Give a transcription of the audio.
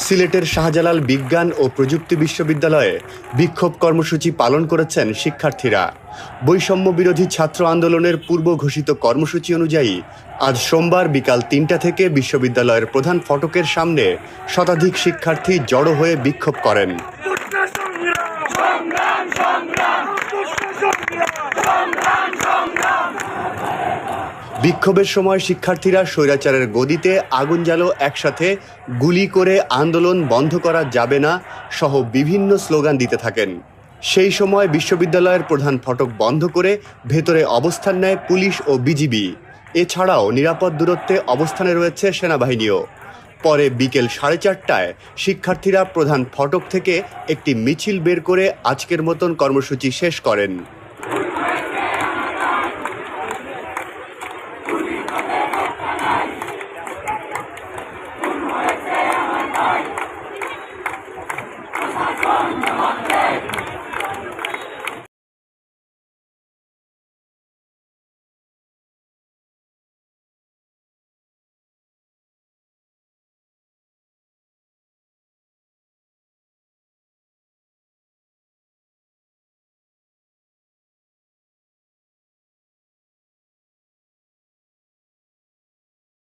সিলেটের শাহজালাল বিজ্ঞান ও প্রযুক্তি বিশ্ববিদ্যালয়ে বিক্ষোভ কর্মসূচি পালন করেছেন শিক্ষার্থীরা বৈষম্য বিরোধী ছাত্র আন্দোলনের পূর্ব ঘোষিত কর্মসূচি অনুযায়ী আজ সোমবার বিকাল তিনটা থেকে বিশ্ববিদ্যালয়ের প্রধান ফটকের সামনে শতাধিক শিক্ষার্থী জড়ো হয়ে বিক্ষোভ করেন বিক্ষোভের সময় শিক্ষার্থীরা স্বৈরাচারের গদিতে আগুন জ্বালো একসাথে গুলি করে আন্দোলন বন্ধ করা যাবে না সহ বিভিন্ন স্লোগান দিতে থাকেন। সেই সময় বিশ্ববিদ্যালয়ের প্রধান ফটক বন্ধ করে ভেতরে অবস্থান নেয় পুলিশ ও বিজিবি। এছাড়াও নিরাপদ দূরত্বে অবস্থানে রয়েছে সেনাবাহিনীও। পরে বিকেল সাড়ে চারটায় শিক্ষার্থীরা প্রধান ফটক থেকে একটি মিছিল বের করে আজকের মতন কর্মসূচি শেষ করেন।